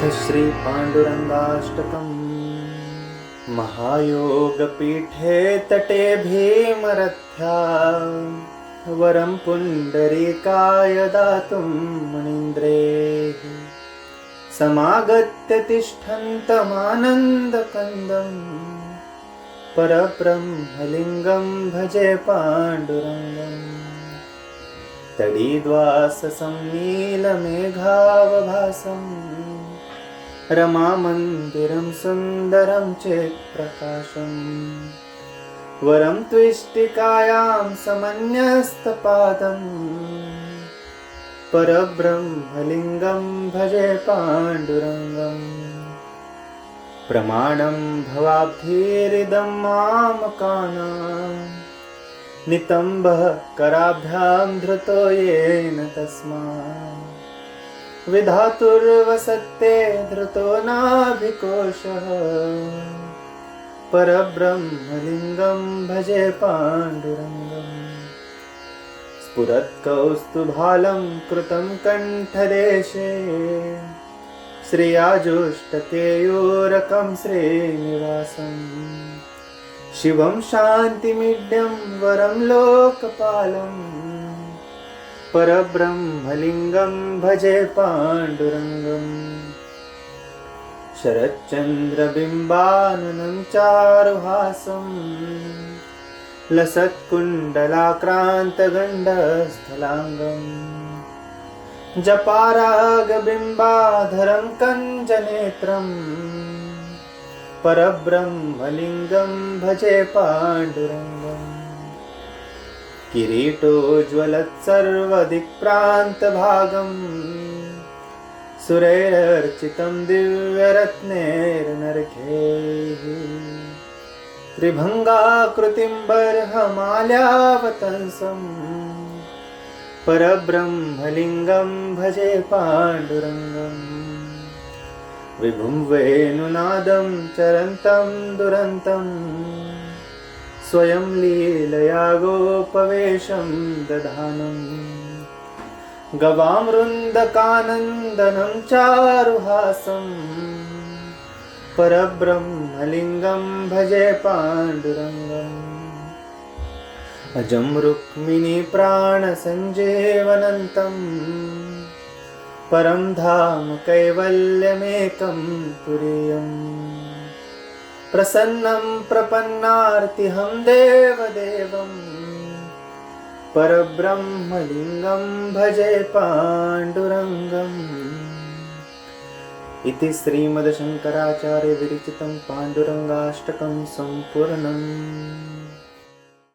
अथ श्रीपाण्डुरङ्गाष्टकम्। महायोगपीठे तटे भीमरथ्या वरं पुण्डरीकाय दातुं मुनीन्द्रेः। समागत्य तिष्ठन्तमानन्दकन्दम्। परब्रह्मलिङ्गं भजे पाण्डुरङ्गम्। तडीद्वाससंनीलमेघावभासम् रमामन्दिरं सुन्दरं चेत्प्रकाशम् वरं त्विष्टिकायां समन्यस्तपादम् परब्रह्मलिङ्गं भजे पाण्डुरङ्गम् प्रमाणं भवाब्धिरिदं मामकानाम् नितम्बः कराभ्यां धृतो येन तस्मात् विधातुर्वसत्ते धृतो नाभिकोशः। परब्रह्मलिङ्गं भजे पाण्डुरङ्गम्। स्फुरत्कौस्तुभालं कृतं कण्ठदेशे। श्रियाजुष्टकेयूरकं श्रीनिवासम्। शिवं शान्तिमिड्यं वरं लोकपालम् परब्रह्मलिङ्गं भजे पाण्डुरङ्गम्। शरच्चन्द्रबिम्बाननं चारुहासम् लसत्कुण्डलाक्रान्तगण्डस्थलाङ्गम्। जपारागबिम्बाधरं कञ्जनेत्रम्। परब्रह्मलिङ्गं भजे पाण्डुरङ्गम् किरीटोज्ज्वलत्सर्वदिक्प्रान्तभागम् सुरैरर्चितं दिव्यरत्नेर्नर्घैः त्रिभङ्गाकृतिं बर्हमाल्यावतंसम् परब्रह्मलिङ्गं भजे पाण्डुरङ्गम् विभुं वेणुनादं चरन्तं दुरन्तम् स्वयं लीलया गोपवेशं दधानम् गवामृन्दकानन्दनं चारुहासम् परब्रह्मलिङ्गं भजे पाण्डुरङ्गम्। अजं रुक्मिणीप्राणसञ्जीवनन्तम् परं धाम कैवल्यमेकं तुरीयम् प्रसन्नं प्रपन्नार्तिहं देवदेवम् परब्रह्मलिङ्गं भजे पाण्डुरङ्गम्। इति श्रीमद्शङ्कराचार्यविरचितं पाण्डुरङ्गाष्टकं सम्पूर्णम्।